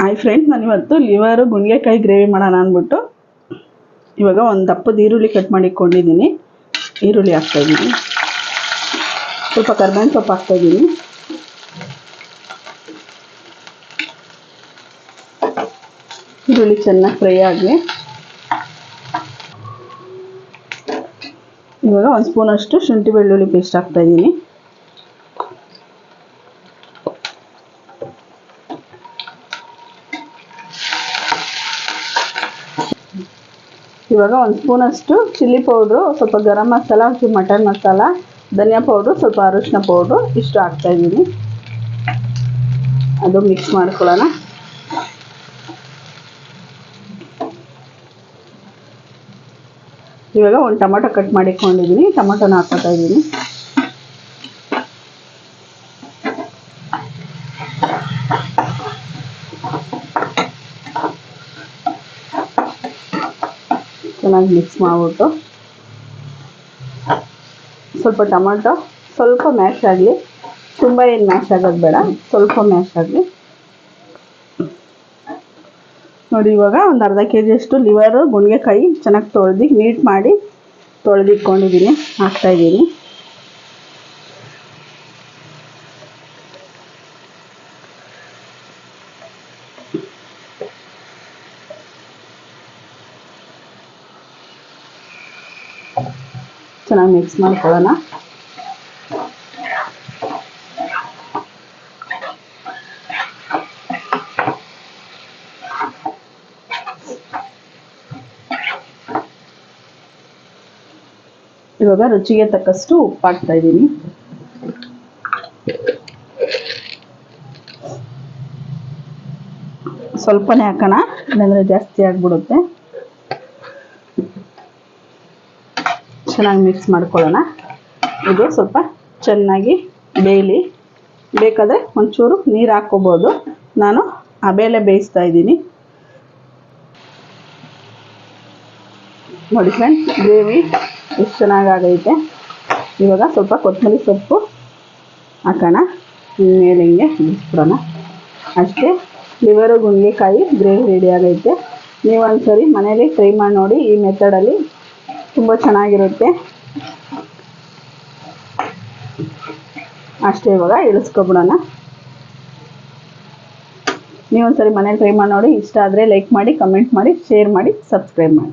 Hi friends ನಾನು ಇವತ್ತು liver ಗುಣಿಗೆಕಾಯಿ ಗ್ರೇವಿ ಮಾಡೋಣ ಅಂದ್ಬಿಟ್ಟು ಇವಾಗ ಒಂದು ದಪ್ಪದ ಈರುಳ್ಳಿ ಕಟ್ ಮಾಡಿ ಇಟ್ಕೊಂಡಿದ್ದೀನಿ. ಈರುಳ್ಳಿ ಹಾಕ್ತಾಯಿದ್ದೀನಿ ಸ್ವಲ್ಪ ಕರ್ಬೇವಿನ ಸೊಪ್ಪು ಹಾಕ್ತಾಯಿದ್ದೀನಿ ಈರುಳ್ಳಿ ಚೆನ್ನಾಗಿ ಫ್ರೈ ಆಗಲಿ ಇವಾಗ ಒಂದು ಸ್ಪೂನಷ್ಟು ಶುಂಠಿ ಬೆಳ್ಳುಳ್ಳಿ ಪೇಸ್ಟ್ ಹಾಕ್ತಾಯಿದ್ದೀನಿ ಇವಾಗ ಒಂದು ಸ್ಪೂನಷ್ಟು ಚಿಲ್ಲಿ ಪೌಡ್ರು, ಸ್ವಲ್ಪ ಗರಂ ಮಸಾಲ ಮಟನ್ ಮಸಾಲ, ಧನಿಯಾ ಪೌಡ್ರು, ಸ್ವಲ್ಪ ಅರಿಶಿನ ಪೌಡ್ರು, ಇಷ್ಟು ಹಾಕ್ತಾಯಿದ್ದೀನಿ ಅದು ಮಿಕ್ಸ್ ಮಾಡ್ಕೊಳ್ಳೋಣ. ಇವಾಗ ಒಂದು ಟೊಮೊಟೊ ಕಟ್ ಮಾಡಿಕೊಂಡಿದ್ದೀನಿ. ಟೊಮೊಟೊನ ಹಾಕೋತಾ ಇದ್ದೀನಿ. ಚೆನ್ನಾಗಿ ಮಿಕ್ಸ್ ಮಾಡಿಬಿಟ್ಟು ಸ್ವಲ್ಪ ಟೊಮೊಟೊ, ಸ್ವಲ್ಪ ಮ್ಯಾಶ್ ಆಗಲಿ, ತುಂಬ ಏನು ಮ್ಯಾಶ್ ಆಗೋದು ಬೇಡ, ಸ್ವಲ್ಪ ಮ್ಯಾಶ್ ಆಗಲಿ. ನೋಡಿ, ಇವಾಗ ಒಂದು ಅರ್ಧ ಕೆ ಜಿಯಷ್ಟು ಲಿವರು ಗುಣಿಗೆಕಾಯಿ ಚೆನ್ನಾಗಿ ತೊಳೆದಿ ನೀಟ್ ಮಾಡಿ ತೊಳೆದಿಟ್ಕೊಂಡಿದ್ದೀನಿ ಹಾಕ್ತಾಯಿದ್ದೀನಿ ಚೆನ್ನಾಗಿ ಮಿಕ್ಸ್ ಮಾಡ್ಕೊಳ್ಳೋಣ. ಇವಾಗ ರುಚಿಗೆ ತಕ್ಕಷ್ಟು ಉಪ್ಪು ಹಾಕ್ತಾ ಇದ್ದೀನಿ. ಸ್ವಲ್ಪನೇ ಹಾಕೋಣ ಇಲ್ಲಾಂದರೆ ಜಾಸ್ತಿ ಆಗಿಬಿಡುತ್ತೆ. ಚೆನ್ನಾಗಿ ಮಿಕ್ಸ್ ಮಾಡ್ಕೊಳ್ಳೋಣ. ಇದು ಸ್ವಲ್ಪ ಚೆನ್ನಾಗಿ ಬೇಯಲಿ. ಬೇಕಾದರೆ ಒಂಚೂರು ನೀರು ಹಾಕ್ಕೋಬೋದು. ನಾನು ಬೇಳೆ ಬೇಯಿಸ್ತಾ ಇದ್ದೀನಿ. ನೋಡಿ ಫ್ರೆಂಡ್ಸ್ ಗ್ರೇವಿ ಎಷ್ಟು ಚೆನ್ನಾಗಾಗೈತೆ ಇವಾಗ ಸ್ವಲ್ಪ ಕೊತ್ತಂಬರಿ ಸೊಪ್ಪು ಹಾಕೋಣ. ಮೇಲೆ ಹಿಂಗೆ ಬಿಡಿಸ್ಬಿಡೋಣ ಅಷ್ಟೇ, ಲಿವರು ಗುಂಡಿಕಾಯಿ ಗ್ರೇವಿ ರೆಡಿ ಆಗೈತೆ. ನೀವು ಒಂದ್ಸರಿ ಮನೇಲಿ ಟ್ರೈ ಮಾಡಿ ನೋಡಿ ಈ ಮೆಥಡಲ್ಲಿ ತುಂಬ ಚೆನ್ನಾಗಿರುತ್ತೆ. ಅಷ್ಟೇ ಇವಾಗ ಇಳಿಸ್ಕೊಬಿಡೋಣ. ನೀವೊಂದ್ಸರಿ ಮನೇಲಿ ಟ್ರೈ ಮಾಡಿ ನೋಡಿ, ಇಷ್ಟ ಆದರೆ ಲೈಕ್ ಮಾಡಿ ಕಮೆಂಟ್ ಮಾಡಿ ಶೇರ್ ಮಾಡಿ ಸಬ್ಸ್ಕ್ರೈಬ್ ಮಾಡಿ.